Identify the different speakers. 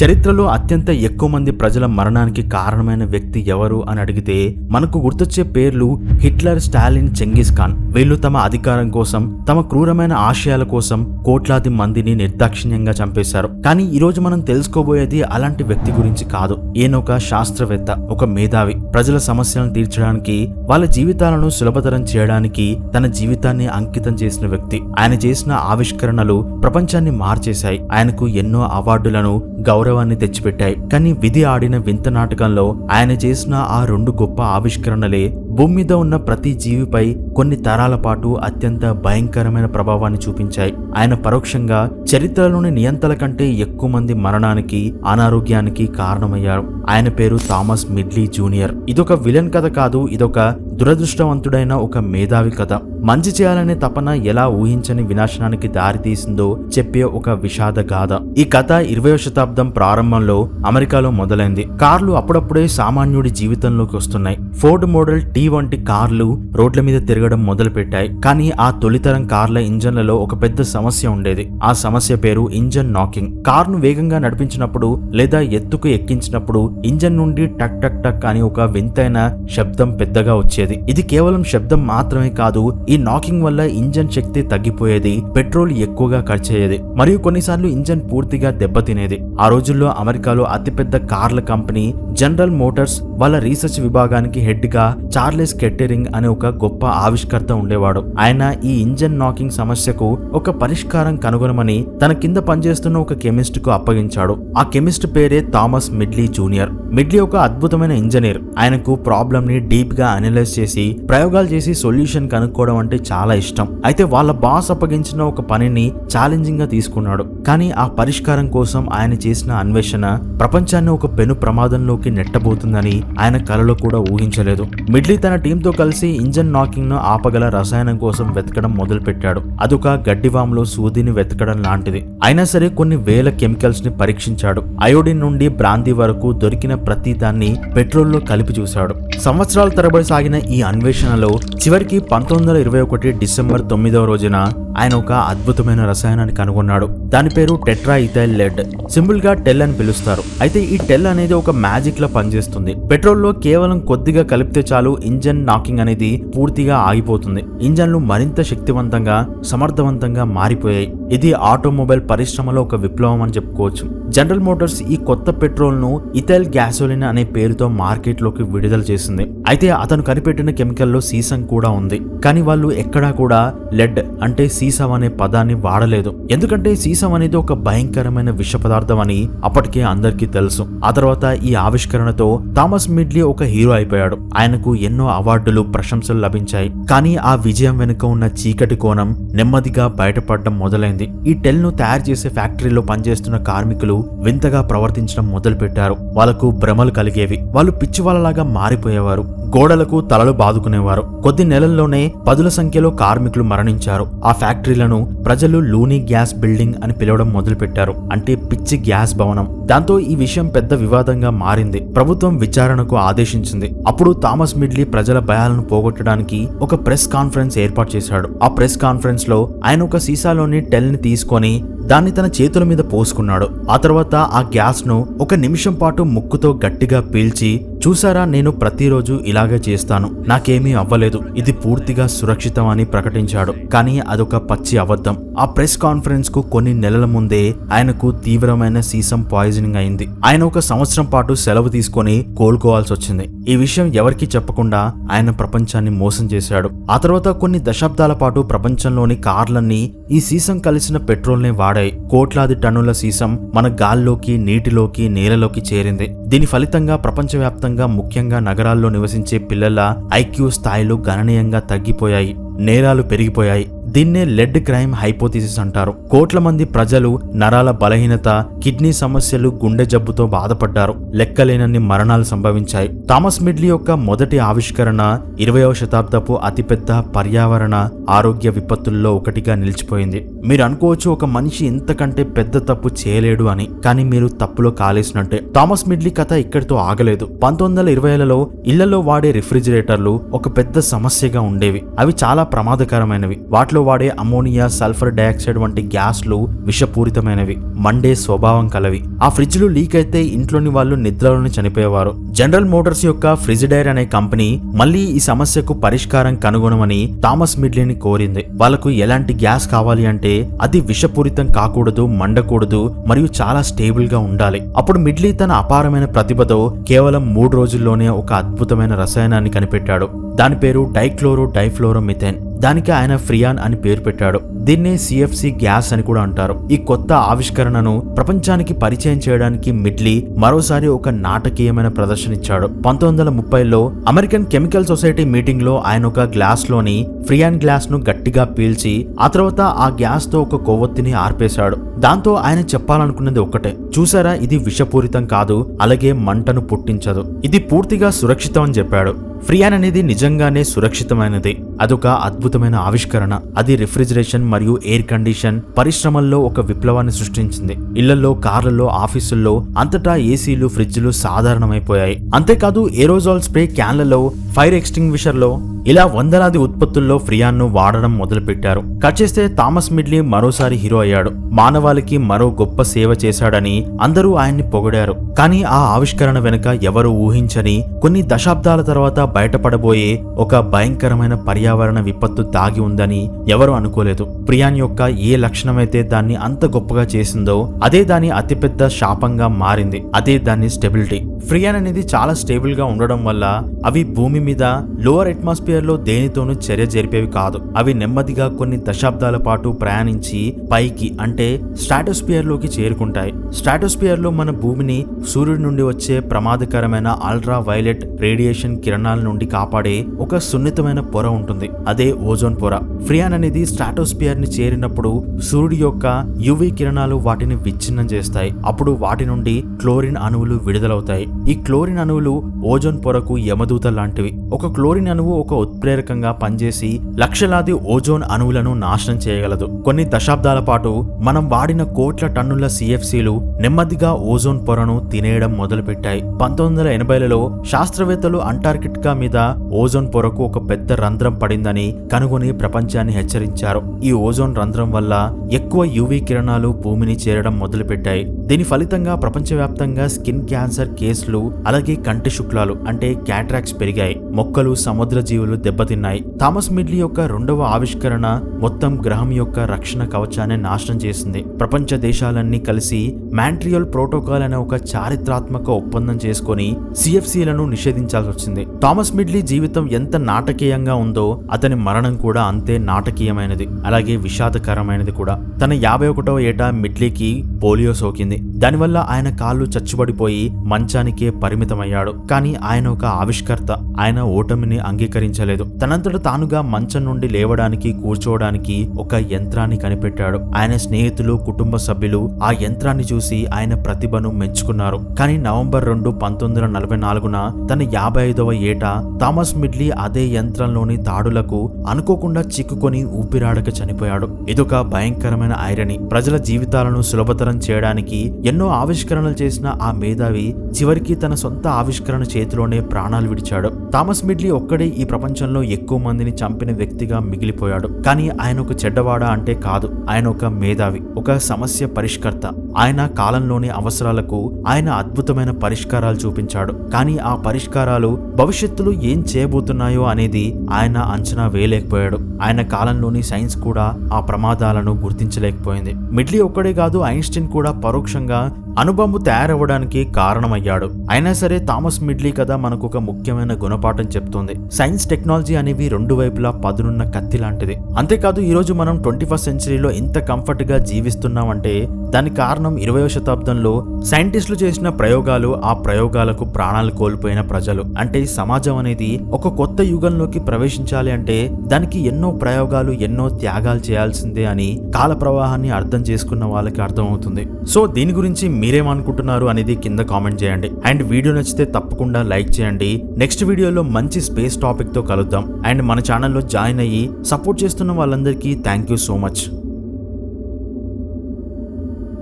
Speaker 1: చరిత్రలో అత్యంత ఎక్కువ మంది ప్రజల మరణానికి కారణమైన వ్యక్తి ఎవరు అని అడిగితే మనకు గుర్తొచ్చే పేర్లు హిట్లర్ స్టాలిన్ చెంగిస్ ఖాన్. వీళ్ళు తమ అధికారం కోసం తమ క్రూరమైన ఆశయాల కోసం కోట్లాది మందిని నిర్దాక్షిణ్యంగా చంపేశారు. కానీ ఈ రోజు మనం తెలుసుకోబోయేది అలాంటి వ్యక్తి గురించి కాదు. ఈయన ఒక శాస్త్రవేత్త ఒక మేధావి. ప్రజల సమస్యలను తీర్చడానికి వాళ్ళ జీవితాలను సులభతరం చేయడానికి తన జీవితాన్ని అంకితం చేసిన వ్యక్తి. ఆయన చేసిన ఆవిష్కరణలు ప్రపంచాన్ని మార్చేశాయి. ఆయనకు ఎన్నో అవార్డులను గౌరవాన్ని తెచ్చిపెట్టాయి. కానీ విధి ఆడిన వింత నాటకంలో ఆయన చేసిన ఆ రెండు గొప్ప ఆవిష్కరణలే భూమి మీద ఉన్న ప్రతి జీవిపై కొన్ని తరాల పాటు అత్యంత భయంకరమైన ప్రభావాన్ని చూపించాయి. ఆయన పరోక్షంగా చరిత్రలోని నియంతల కంటే ఎక్కువ మంది మరణానికి అనారోగ్యానికి కారణమయ్యారు. ఆయన పేరు థామస్ మిడ్లీ జూనియర్. ఇదొక విలన్ కథ కాదు ఇదొక దురదృష్టవంతుడైన ఒక మేధావి కథ. మంచి చేయాలనే తపన ఎలా ఊహించని వినాశనానికి దారితీసిందో చెప్పే ఒక విషాద గాథ. ఈ కథ ఇరవయో శతాబ్దం ప్రారంభంలో అమెరికాలో మొదలైంది. కార్లు అప్పుడప్పుడే సామాన్యుడి జీవితంలోకి వస్తున్నాయి. ఫోర్డ్ మోడల్ టీ వంటి కార్లు రోడ్ల మీద తిరగడం మొదలుపెట్టాయి. కానీ ఆ తొలితరం కార్ల ఇంజన్లలో ఒక పెద్ద సమస్య ఉండేది. ఆ సమస్య పేరు ఇంజన్ నాకింగ్. కార్ను వేగంగా నడిపించినప్పుడు లేదా ఎత్తుకు ఎక్కించినప్పుడు ఇంజన్ నుండి టక్ టక్ టక్ అని ఒక వింతైన శబ్దం పెద్దగా వచ్చేది. ఇది కేవలం శబ్దం మాత్రమే కాదు ఈ నాకింగ్ వల్ల ఇంజన్ శక్తి తగ్గిపోయేది పెట్రోల్ ఎక్కువగా ఖర్చయ్యేది మరియు కొన్నిసార్లు ఇంజన్ పూర్తిగా దెబ్బతినేది. ఆ రోజుల్లో అమెరికాలో అతిపెద్ద కార్ల కంపెనీ జనరల్ మోటార్స్ వాళ్ళ రీసెర్చ్ విభాగానికి హెడ్గా చార్లెస్ కెట్టెరింగ్ అనే ఒక గొప్ప ఆవిష్కర్త ఉండేవాడు. ఆయన ఈ ఇంజన్ నాకింగ్ సమస్యకు ఒక పరిష్కారం కనుగొనమని తన కింద పనిచేస్తున్న ఒక కెమిస్ట్కు అప్పగించాడు. ఆ కెమిస్ట్ పేరే థామస్ మిడ్లీ జూనియర్. మిడ్లీ ఒక అద్భుతమైన ఇంజనీర్. ఆయనకు ప్రాబ్లమ్ని డీప్గా అనలైజ్ చేసి ప్రయోగాలు చేసి సొల్యూషన్ కనుక్కోవడం అంటే చాలా ఇష్టం. అయితే వాళ్ళ బాస్ అప్పగించిన ఒక పనిని ఛాలెంజింగ్గా తీసుకున్నాడు. కానీ ఆ పరిష్కారం కోసం ఆయన చేసిన అన్వేషణ ప్రపంచాన్ని ఒక పెను ప్రమాదంలో లోకి నెట్టబోతుందని ఆయన కలలో కూడా ఊహించలేదు. మిడ్లీ తన టీంతో కలిసి ఇంజన్ నాకింగ్ను ఆపగల రసాయనం కోసం వెతకడం మొదలుపెట్టాడు. అదొక గడ్డివాములో సూదిని వెతకడం లాంటిది. అయినా సరే కొన్ని వేల కెమికల్స్ని పరీక్షించాడు. అయోడిన్ నుండి బ్రాంతి వరకు దొరికిన ప్రతి దాన్ని పెట్రోల్లో కలిపి చూశాడు. సంవత్సరాల తరబడి సాగిన ఈ అన్వేషణలో చివరికి పంతొమ్మిది వందల ఇరవై ఒకటి డిసెంబర్ తొమ్మిదవ రోజున ఆయన ఒక అద్భుతమైన రసాయనాన్ని కనుగొన్నాడు. దాని పేరు టెట్రా ఇథైల్ లెడ్ సింపుల్గా టెల్ అని పిలుస్తారు. అయితే ఈ టెల్ అనేది ఒక మ్యాజిక్ లా పనిచేస్తుంది. పెట్రోల్లో కేవలం కొద్దిగా కలిపితే చాలు ఇంజన్ నాకింగ్ అనేది పూర్తిగా ఆగిపోతుంది. ఇంజన్లు మరింత శక్తివంతంగా సమర్థవంతంగా మారిపోయాయి. ఇది ఆటోమొబైల్ పరిశ్రమలో ఒక విప్లవం అని చెప్పుకోవచ్చు. జనరల్ మోటార్స్ ఈ కొత్త పెట్రోల్ను ఇథైల్ గ్యాసోలిన్ అనే పేరుతో మార్కెట్లోకి విడుదల చేసింది. అయితే అతను కనిపెట్టిన కెమికల్లో సీసం కూడా ఉంది. కానీ వాళ్ళు ఎక్కడా కూడా లెడ్ అంటే సీసం అనే పదాన్ని వాడలేదు. ఎందుకంటే సీసం అనేది ఒక భయంకరమైన విష పదార్థం అని అప్పటికే అందరికీ తెలుసు. ఆ తర్వాత ఈ ఆవిష్కరణతో థామస్ మిడ్లీ ఒక హీరో అయిపోయాడు. ఆయనకు ఎన్నో అవార్డులు ప్రశంసలు లభించాయి. కానీ ఆ విజయం వెనుక ఉన్న చీకటి కోణం నెమ్మదిగా బయటపడడం మొదలైంది. ఈ టెల్ను తయారు చేసే ఫ్యాక్టరీలో పనిచేస్తున్న కార్మికులు వింతగా ప్రవర్తించడం మొదలుపెట్టారు. వాళ్ళకు భ్రమలు కలిగేవి. వాళ్ళు పిచ్చివాళ్ళలాగా మారిపోయేవారు. గోడలకు తలలు బాదుకునేవారు. కొద్ది నెలల్లోనే పదుల సంఖ్యలో కార్మికులు మరణించారు. ఆ ఫ్యాక్టరీలను ప్రజలు లూనీ గ్యాస్ బిల్డింగ్ అని పిలవడం మొదలుపెట్టారు. అంటే పిచ్చి గ్యాస్ భవనం. దాంతో ఈ విషయం పెద్ద వివాదంగా మారింది. ప్రభుత్వం విచారణకు ఆదేశించింది. అప్పుడు థామస్ మిడ్లీ ప్రజల భయాలను పోగొట్టడానికి ఒక ప్రెస్ కాన్ఫరెన్స్ ఏర్పాటు చేశాడు. ఆ ప్రెస్ కాన్ఫరెన్స్లో ఆయన ఒక సీసాలోని టెల్ని తీసుకొని దాన్ని తన చేతుల మీద పోసుకున్నాడు. ఆ తర్వాత ఆ గ్యాస్ను ఒక నిమిషం పాటు ముక్కుతో గట్టిగా పీల్చి చూసారా నేను ప్రతిరోజు ఇలాగే చేస్తాను. నాకేమీ అవ్వలేదు. ఇది పూర్తిగా సురక్షితం అని ప్రకటించాడు. కానీ అదొక పచ్చి అబద్ధం. ఆ ప్రెస్ కాన్ఫరెన్స్కు కొన్ని నెలల ముందే ఆయనకు తీవ్రమైన సీసం పాయిజనింగ్ అయింది. ఆయన ఒక సంవత్సరం పాటు సెలవు తీసుకొని కోలుకోవాల్సి వచ్చింది ఈ విషయం ఎవరికీ చెప్పకుండా ఆయన ప్రపంచాన్ని మోసం చేశాడు. ఆ తర్వాత కొన్ని దశాబ్దాల పాటు ప్రపంచంలోని కార్లన్నీ ఈ సీసం కలిసిన పెట్రోల్ నే వాడాయి. కోట్లాది టన్నుల సీసం మన గాల్లోకి నీటిలోకి నేలలోకి చేరింది. దీని ఫలితంగా ప్రపంచవ్యాప్తంగా ముఖ్యంగా నగరాల్లో నివసించే పిల్లల ఐక్యూ స్థాయిలు గణనీయంగా తగ్గిపోయాయి నేరాలు పెరిగిపోయాయి. దీన్నే లెడ్ క్రైమ్ హైపోథిసిస్ అంటారు. కోట్ల మంది ప్రజలు నరాల బలహీనత కిడ్నీ సమస్యలు గుండె జబ్బుతో బాధపడ్డారు. లెక్కలేనన్ని మరణాలు సంభవించాయి. థామస్ మిడ్లీ యొక్క మొదటి ఆవిష్కరణ ఇరవయవ శతాబ్దపు అతిపెద్ద పర్యావరణ ఆరోగ్య విపత్తుల్లో ఒకటిగా నిలిచిపోయింది. మీరు అనుకోవచ్చు ఒక మనిషి ఇంతకంటే పెద్ద తప్పు చేయలేడు అని కానీ మీరు తప్పులో కాలేసినట్టే. థామస్ మిడ్లీ కథ ఇక్కడితో ఆగలేదు. పంతొమ్మిది వందల ఇరవైలలో ఇళ్ళలో వాడే రిఫ్రిజిరేటర్లు ఒక పెద్ద సమస్యగా ఉండేవి. అవి చాలా ప్రమాదకరమైనవి. వాటిలో వాడే అమోనియా సల్ఫర్ డయాక్సైడ్ వంటి గ్యాస్లు విషపూరితమైనవి. మండే స్వభావం కలవి. ఆ ఫ్రిడ్జ్లు లీక్ అయితే ఇంట్లోని వాళ్ళు నిద్రలోనే చనిపోయేవారు. జనరల్ మోటార్స్ యొక్క ఫ్రిజిడైర్ అనే కంపెనీ మళ్ళీ ఈ సమస్యకు పరిష్కారం కనుగొనమని థామస్ మిడ్లీని కోరింది. వాళ్ళకు ఎలాంటి గ్యాస్ కావాలి అంటే అది విషపూరితం కాకూడదు మండకూడదు మరియు చాలా స్టేబుల్గా ఉండాలి. అప్పుడు మిడ్లీ తన అపారమైన ప్రతిభతో కేవలం మూడు రోజుల్లోనే ఒక అద్భుతమైన రసాయనాన్ని కనిపెట్టాడు. దాని పేరు డైక్లోరో డైఫ్లోరోమిథేన్ దానికి ఆయన ఫ్రియాన్ అని పేరు పెట్టాడు. దీన్నే సిఎఫ్సి గ్యాస్ అని కూడా అంటారు. ఈ కొత్త ఆవిష్కరణను ప్రపంచానికి పరిచయం చేయడానికి మిడ్లీ మరోసారి ఒక నాటకీయమైన ప్రదర్శన ఇచ్చాడు పంతొమ్మిది వందల ముప్పైలో అమెరికన్ కెమికల్ సొసైటీ మీటింగ్లో ఆయన ఒక గ్లాస్లోని ఫ్రియాన్ గ్లాస్ను గట్టిగా పీల్చి ఆ తర్వాత ఆ గ్యాస్తో ఒక కొవ్వొత్తిని ఆర్పేశాడు. దాంతో ఆయన చెప్పాలనుకున్నది ఒక్కటే. చూసారా ఇది విషపూరితం కాదు అలాగే మంటను పుట్టించదు. ఇది పూర్తిగా సురక్షితం అని చెప్పాడు. ఫ్రియాన్ అనేది నిజంగానే సురక్షితమైనది. అదొక అద్భుతమైన ఆవిష్కరణ. అది రిఫ్రిజిరేషన్ మరియు ఎయిర్ కండిషన్ పరిశ్రమల్లో ఒక విప్లవాన్ని సృష్టించింది. ఇళ్ళలో కార్లలో ఆఫీసుల్లో అంతటా ఏసీలు ఫ్రిడ్జ్లు సాధారణమైపోయాయి. అంతేకాదు ఏరోజాల్ స్ప్రే క్యాన్లలో ఫైర్ ఎక్స్టింగ్విషర్లో ఇలా వందలాది ఉత్పత్తుల్లో ఫ్రియాన్ను వాడడం మొదలుపెట్టారు. కట్ చేస్తే థామస్ మిడ్లీ మరోసారి హీరో అయ్యాడు. మానవాళికి మరో గొప్ప సేవ చేశాడని అందరూ ఆయన్ని పొగిడారు. కానీ ఆ ఆవిష్కరణ వెనుక ఎవరు ఊహించని కొన్ని దశాబ్దాల తర్వాత బయటపడబోయే ఒక భయంకరమైన పర్యావరణ విపత్తు దాగి ఉందని ఎవరు అనుకోలేదు. ప్రియాన్ యొక్క ఏ లక్షణమైతే దాన్ని అంత గొప్పగా చేసిందో అదే దాని అతిపెద్ద శాపంగా మారింది. అదే దాని స్టెబిలిటీ. ఫ్రియాన్ అనేది చాలా స్టేబుల్గా ఉండడం వల్ల అవి భూమి మీద లోవర్ అట్మాస్ఫియర్ లో దేనితోనూ చర్య జరిపేవి కాదు. అవి నెమ్మదిగా కొన్ని దశాబ్దాల పాటు ప్రయాణించి పైకి అంటే స్ట్రాటోస్పియర్లోకి చేరుకుంటాయి. స్ట్రాటోస్పియర్లో మన భూమిని సూర్యుడి నుండి వచ్చే ప్రమాదకరమైన అల్ట్రా వైలెట్ రేడియేషన్ కిరణాల నుండి కాపాడే ఒక సున్నితమైన పొర ఉంటుంది. అదే ఓజోన్ పొర. ఫ్రియాన్ అనేది స్ట్రాటోస్పియర్ని చేరినప్పుడు సూర్యుడి యొక్క యువి కిరణాలు వాటిని విచ్ఛిన్నం చేస్తాయి. అప్పుడు వాటి నుండి క్లోరిన్ అణువులు విడుదలవుతాయి. ఈ క్లోరిన్ అణువులు ఓజోన్ పొరకు యమదూత లాంటివి. ఒక క్లోరిన్ అణువు ఒక ఉత్ప్రేరకంగా పనిచేసి లక్షలాది ఓజోన్ అణువులను నాశనం చేయగలదు. కొన్ని దశాబ్దాల పాటు మనం వాడిన కోట్ల టన్నుల సిఎఫ్సీలు నెమ్మదిగా ఓజోన్ పొరను తినేయడం మొదలుపెట్టాయి. పంతొమ్మిది వందల ఎనభైలలో శాస్త్రవేత్తలు అంటార్కిటికా మీద ఓజోన్ పొరకు ఒక పెద్ద రంధ్రం పడిందని కనుగొని ప్రపంచాన్ని హెచ్చరించారు. ఈ ఓజోన్ రంధ్రం వల్ల ఎక్కువ యువి కిరణాలు భూమిని చేరడం మొదలుపెట్టాయి. దీని ఫలితంగా ప్రపంచవ్యాప్తంగా స్కిన్ క్యాన్సర్ కేసులు అలాగే కంటి శుక్లాలు అంటే క్యాట్రాక్స్ పెరిగాయి. మొక్కలు సముద్ర జీవులు దెబ్బతిన్నాయి. థామస్ మిడ్లీ యొక్క రెండవ ఆవిష్కరణ మొత్తం గ్రహం యొక్క రక్షణ కవచాన్ని నాశనం చేసింది. ప్రపంచ దేశాలన్నీ కలిసి మాంట్రియల్ ప్రోటోకాల్ అనే ఒక చారిత్రాత్మక ఒప్పందం చేసుకొని సిఎఫ్సీలను నిషేధించాల్సి వచ్చింది. థామస్ మిడ్లీ జీవితం ఎంత నాటకీయంగా ఉందో అతని మరణం కూడా అంతే నాటకీయమైనది. అలాగే విషాదకరమైనది కూడా. తన యాభై ఒకటవ ఏటా మిడ్లీకి పోలియో సోకింది. దానివల్ల ఆయన కాళ్ళు చచ్చుబడిపోయి మంచానికే పరిమితమయ్యాడు. కానీ ఆయన ఒక ఆవిష్కర్త. ఆయన ఓటమిని అంగీకరించారు అంగీకరించలేదు తనంతట తానుగా మంచం నుండి లేవడానికి కూర్చోవడానికి ఒక యంత్రాన్ని కనిపెట్టాడు. ఆయన స్నేహితులు కుటుంబ సభ్యులు ఆ యంత్రాన్ని చూసి ఆయన ప్రతిభను మెచ్చుకున్నారు. కానీ నవంబర్ రెండు పంతొమ్మిది వందల నలభై నాలుగున తన యాభై ఐదవ ఏట థామస్ మిడ్లీ అదే యంత్రంలోని తాడులకు అనుకోకుండా చిక్కుకొని ఊపిరాడక చనిపోయాడు. ఇదొక భయంకరమైన ఐరని. ప్రజల జీవితాలను సులభతరం చేయడానికి ఎన్నో ఆవిష్కరణలు చేసిన ఆ మేధావి చివరికి తన సొంత ఆవిష్కరణ చేతిలోనే ప్రాణాలు విడిచాడు. థామస్ మిడ్లీ ఒక్కడే ఈ ప్రపంచంలో ఎక్కువ మందిని చంపిన వ్యక్తిగా మిగిలిపోయాడు. కానీ ఆయన ఒక చెడ్డవాడా అంటే కాదు. ఆయన ఒక మేధావి ఒక సమస్య పరిష్కర్త. ఆయన కాలంలోని అవసరాలకు ఆయన అద్భుతమైన పరిష్కారాలు చూపించాడు. కానీ ఆ పరిష్కారాలు భవిష్యత్తులో ఏం చేయబోతున్నాయో అనేది ఆయన అంచనా వేయలేకపోయాడు. ఆయన కాలంలోని సైన్స్ కూడా ఆ ప్రమాదాలను గుర్తించలేకపోయింది. మిడ్లీ ఒక్కడే కాదు ఐన్స్టీన్ కూడా పరోక్షంగా అనుబంబు తయారవ్వడానికి కారణమయ్యాడు. అయినా సరే థామస్ మిడ్లీ కథ మనకు ఒక ముఖ్యమైన గుణపాఠం చెప్తుంది. సైన్స్ టెక్నాలజీ అనేవి రెండు వైపులా పదునున్న కత్తి లాంటిది. అంతేకాదు ఈ రోజు మనం ట్వంటీ ఫస్ట్ సెంచరీలో ఇంత కంఫర్ట్గా జీవిస్తున్నామంటే దానికి కారణం ఇరవయో శతాబ్దంలో సైంటిస్టులు చేసిన ప్రయోగాలు ఆ ప్రయోగాలకు ప్రాణాలు కోల్పోయిన ప్రజలు. అంటే సమాజం అనేది ఒక కొత్త యుగంలోకి ప్రవేశించాలి అంటే దానికి ఎన్నో ప్రయోగాలు ఎన్నో త్యాగాలు చేయాల్సిందే అని కాల ప్రవాహాన్ని అర్థం చేసుకున్న వాళ్ళకి అర్థమవుతుంది. సో దీని గురించి మీరేమనుకుంటున్నారు అనేది కింద కామెంట్ చేయండి. అండ్ వీడియో నచ్చితే తప్పకుండా లైక్ చేయండి. నెక్స్ట్ వీడియోలో మంచి స్పేస్ టాపిక్తో కలుద్దాం. అండ్ మన ఛానల్లో జాయిన్ అయ్యి సపోర్ట్ చేస్తున్న వాళ్ళందరికీ థ్యాంక్ యూ సో మచ్